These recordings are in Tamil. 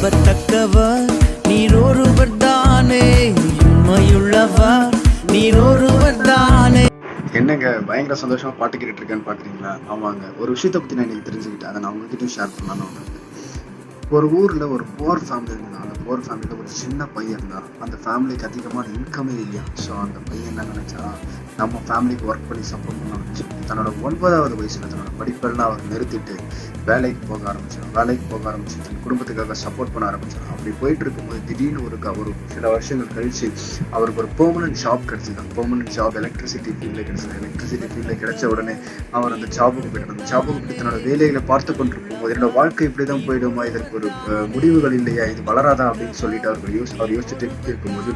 நம்பத்தக்கவர் நீர் ஒருவர் தானே. உண்மையுள்ளவர் நீர் ஒருவர் தானே. என்னங்க பயங்கர சந்தோஷமா பாட்டு கேட்டுட்டு இருக்கேன்னு பாக்குறீங்களா? ஆமாங்க. ஒரு விஷயத்தை பத்தி நான் எனக்கு தெரிஞ்சுக்கிட்டேன். அதை நான் உங்ககிட்ட ஷேர் பண்ணலாம்னு வந்திருக்கேன். ஒரு ஊர்ல ஒரு போர் ஃபேமிலி இருந்தான் அந்த போர் ஃபேமிலியில ஒரு சின்ன பையன் இருந்தான். அந்த ஃபேமிலிக்கு அதிகமான இன்கமே இல்லையா ஸோ அந்த பையன் என்ன நினைச்சா நம்ம ஃபேமிலிக்கு ஒர்க் பண்ணி சப்போர்ட் பண்ண ஆரம்பிச்சு. தன்னோட ஒன்பதாவது வயசுல தன்னோட படிப்பெல்லாம் அவர் நிறுத்திட்டு வேலைக்கு போக ஆரம்பிச்சிடும் வேலைக்கு போக ஆரம்பிச்சு தன் குடும்பத்துக்காக சப்போர்ட் பண்ண ஆரம்பிச்சிடும் அப்படி போயிட்டு இருக்கும்போது திடீர்னு ஒரு ஒரு சில வருஷங்கள் கழிச்சு அவருக்கு ஒரு பெர்மனன்ட் ஜாப் கிடைச்சது. பெர்மனன்ட் ஜாப் எலக்ட்ரிசிட்டி ஃபீல்டில் கிடைச்சது. எலக்ட்ரிசிட்டி ஃபீல்டில் கிடைச்ச உடனே அவர் அந்த ஜாபுக்கு போயிட்டு அந்த ஜாபுக்கு போய் தன்னோட வேலைகளை பார்த்து கொண்டிருக்கும் போது என்னோட வாழ்க்கை இப்படி தான் போயிடுமா? இதற்கு ஒரு முடிவுகள் இல்லையா? இது வளராதா? அப்படின்னு சொல்லிட்டு அவர் யோசி அவர் யோசிச்சுட்டு இருக்கும்போது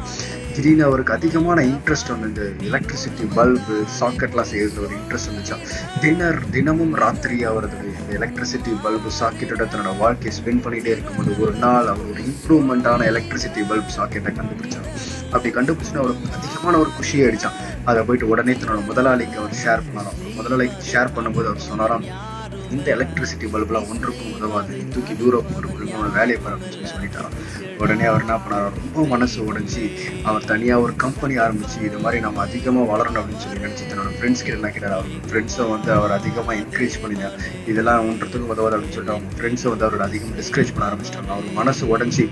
திடீர்னு அவருக்கு அதிகமான இன்ட்ரெஸ்ட் வந்து இந்த எலக்ட்ரிசிட்டி பல்பு சாக்கெட்லாம் செய்யறது ஒரு இன்ட்ரெஸ்ட் இருந்துச்சா? தினர் தினமும் ராத்திரி அவரது எலக்ட்ரிசிட்டி பல்பு சாக்கெட்டோட தன்னோட வாழ்க்கையை ஸ்பெண்ட் பண்ணிட்டே இருக்கும்போது ஒரு நாள் அவர் ஒரு இம்ப்ரூவ்மெண்ட்டான எலக்ட்ரிசிட்டி பல்ப் சாக்கெட்டை கண்டுபிடிச்சார். அப்படி கண்டுபிடிச்சுன்னு அவருக்கு அதிகமான ஒரு குஷி ஆயிடுச்சான் அதை போயிட்டு உடனே தன்னோட முதலாளிக்கு அவர் ஷேர் பண்ணாராம். முதலாளிக்கு ஷேர் பண்ணும்போது அவர் சொன்னாராம் இந்த எலக்ட்ரிசிட்டி பல்புலாம் ஒன்றுக்கும் உதவாது. தூக்கி தூரம் போட்டு உன்னோட வேலையை பாரு சொல்லிட்டான். சொல்லிட்டாராம் உடனே அவர் என்ன பண்ணார்? ரொம்ப மனசு உடஞ்சி அவர் தனியாக ஒரு கம்பெனி ஆரம்பிச்சு இது மாதிரி நம்ம அதிகமாக வளரணும் அப்படின்னு சொல்லி நினச்சி தன்னோட ஃப்ரெண்ட்ஸ் கிட்ட என்ன கேட்டார்? அவர் ஃப்ரெண்ட்ஸை வந்து அவர் அதிகமாக என்கரேஜ் பண்ணினார் இதெல்லாம் ஒன்றத்துக்கும் உதவாது அப்படின்னு சொல்லிட்டு அவங்க ஃப்ரெண்ட்ஸை வந்து அவரோட அதிகமாக டிஸ்கரேஜ் பண்ண ஆரம்பிச்சிட்டாங்க. அவர் மனசு உடஞ்சி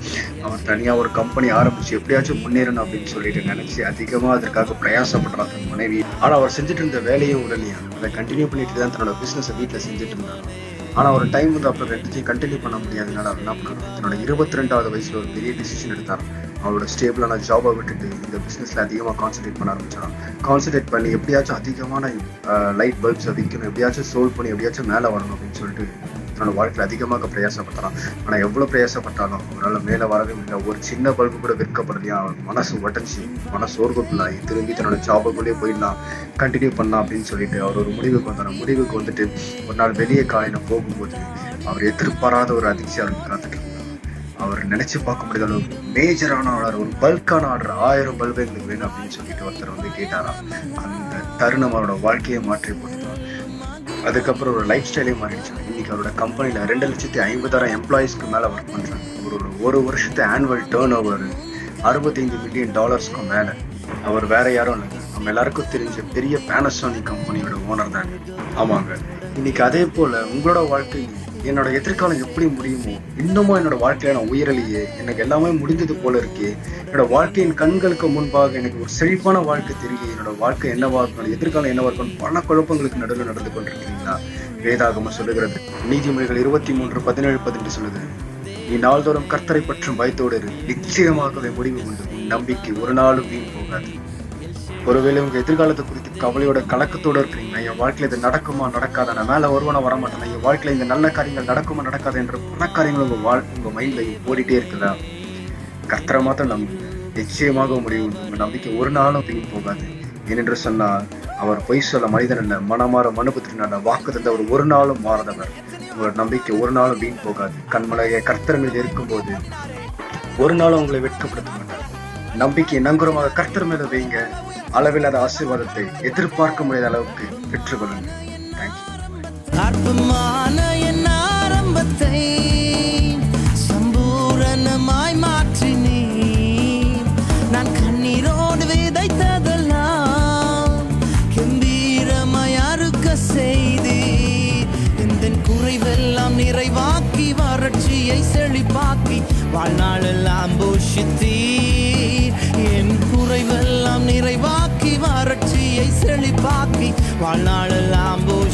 அவர் தனியாக ஒரு கம்பெனி ஆரம்பிச்சு எப்படியாச்சும் முன்னேறணும் அப்படின்னு சொல்லிட்டு நினச்சி அதிகமாக அதற்காக பிரயாசப்படுறாங்க மனைவி. ஆனால் அவர் செஞ்சுட்டு இருந்த வேலையை உடனே அதை கண்டினியூ பண்ணிட்டு தான் தன்னோட பிஸ்னஸை வீட்டில் செஞ்சுட்டு இருந்தாங்க ஆனா ஒரு டைம் வந்து அப்புறம் ரெண்டுத்தையும் கண்டினியூ பண்ண முடியாதனால அவர் என்ன பண்ணாரு தன்னோட இருபத்தி ரெண்டாவது வயசுல ஒரு பெரிய டிசிஷன் எடுத்தார். அவரோட ஸ்டேபிளான ஜாபை விட்டுட்டு இந்த பிசினஸ்ல அதிகமா கான்சென்ட்ரேட் பண்ண ஆரம்பிச்சாங்க கான்சன்ட்ரேட் பண்ணி எப்படியாச்சும் அதிகமான லைட் பல்ப்ஸ் விற்கணும் எப்படியாச்சும் சோல்வ் பண்ணி எப்படியாச்சும் மேலே வரணும் அப்படின்னு சொல்லிட்டு தன்னோட வாழ்க்கையில் அதிகமாக பிரயாசப்பட்டாராம். ஆனால் எவ்வளோ பிரயாசப்பட்டாலும் அவரால் மேலே வரவே முடியல. ஒரு சின்ன பல்பு கூட விற்கப்படலையா. அவர் மனசு உடஞ்சி மனசு சோர்வுக்குள்ளாகி திரும்பி தன்னோட ஜாபுக்குள்ளேயே போயிடலாம் கண்டினியூ பண்ணலாம் அப்படின்னு சொல்லிட்டு அவர் ஒரு முடிவுக்கு வந்தார். முடிவுக்கு வந்துட்டு ஒரு நாள் வெளியே காலையில் போகும்போது அவர் எதிர்பாராத ஒரு அதிர்ச்சி அவருக்கு காத்துட்டு அவர் நினைச்சு பார்க்க முடியாத அளவுக்கு மேஜரான ஆர்டர் ஒரு பல்கான ஆர்டர் ஆயிரம் பல்பு எங்களுக்கு வேணும் அப்படின்னு சொல்லிட்டு ஒருத்தர் வந்து கேட்டாராம். அந்த தருணம் அவரோட வாழ்க்கையை மாற்றி போட்டு அதுக்கப்புறம் ஒரு லைஃப் ஸ்டைலே மாறிடுச்சு. இன்னைக்கு அவரோட கம்பெனியில் ரெண்டு லட்சத்தி ஐம்பதாயிரம் எம்ப்ளாயிஸ்க்கு மேல ஒர்க் பண்றாங்க. அவரோட ஒரு வருஷத்து ஆனுவல் டேர்ன் ஓவர் அறுபத்தைந்து மில்லியன் டாலர்ஸ்க்கும் மேல. அவர் வேற யாரும் இல்லை. நம்ம எல்லாருக்கும் தெரிஞ்ச பெரிய பேனசோனிக் கம்பெனியோட ஓனர் தாங்க ஆமாங்க. இன்னைக்கு அதே போல உங்களோட வாழ்க்கை என்னோட எதிர்காலம் எப்படி முடியுமோ இன்னமும் என்னோட வாழ்க்கையில நான் உயரலையே எனக்கு எல்லாமே முடிஞ்சது போல இருக்கே. என்னோட வாழ்க்கையின் கண்களுக்கு முன்பாக எனக்கு ஒரு செழிப்பான வாழ்க்கை தெரியும் என்னோட வாழ்க்கை என்னவா இருக்கணும் எதிர்காலம் என்னவா இருக்கணும் பல குழப்பங்களுக்கு நடுவில் நடந்து கொண்டிருக்கீங்களா வேதாகம சொல்லுகிறது நீதிமொழிகள் இருபத்தி மூன்று பதினேழு பதினெட்டு சொல்லுது நீ நாள்தோறும் கர்த்தரை பற்றும் பயத்தோடு நிச்சயமாகவே முடிவு உண்டு. உன் நம்பிக்கை ஒரு நாளும் வீண் போகாது. ஒருவேளை உங்க எதிர்காலத்தை குறித்து கவலையோட கலக்கத்தோட இருக்கிறீங்க என் வாழ்க்கையில இது நடக்குமா நடக்காதா? நான் மேல வர வரமாட்டேன் என் வாழ்க்கையில இந்த நல்ல காரியங்கள் நடக்குமா நடக்காது என்ற பல காரியங்கள் உங்க வாழ் உங்க மைண்ட்ல ஓடிட்டே இருக்குதா? கர்த்தரை மாத்திரம் நம்பு நிச்சயமாக முடியும் உங்க நம்பிக்கை ஒரு நாளும் வீண் போகாது. ஏனென்று சொன்னால் அவர் பொய் சொல்ல மனிதன் அல்ல மனமாற மனுபுத்திரனால வாக்கு தந்தவர் ஒரு நாளும் மாறாதவர். உங்களோட நம்பிக்கை ஒரு நாளும் வீண் போகாது. கண்மலையை கர்த்தர் மீது இருக்கும்போது ஒரு நாளும் உங்களை வெட்கப்படுத்த மாட்டார். நம்பிக்கை நங்குரமாக கர்த்தர் மேல வைங்க அளவில்லாத ஆசீர்வாதத்தை எதிர்பார்க்க முடியாத அளவுக்கு பெற்றுக்கொள்ளுங்க. அற்புதமான என் ஆரம்பத்தை சம்பூரணமாய் மாற்றினீ நான் கண்ணீரோடு விதைத்ததெல்லாம் கம்பீரமாய் அறுக்க செய்தி இந்த குறைவெல்லாம் நிறைவாக்கி வறட்சியை செழிப்பாக்கி வாழ்நாளெல்லாம் பூஷித்தீ நிறைவாக்கி வறட்சியை செழிப்பாக்கி வாழ்நாளெல்லாம் போஷித்தீர்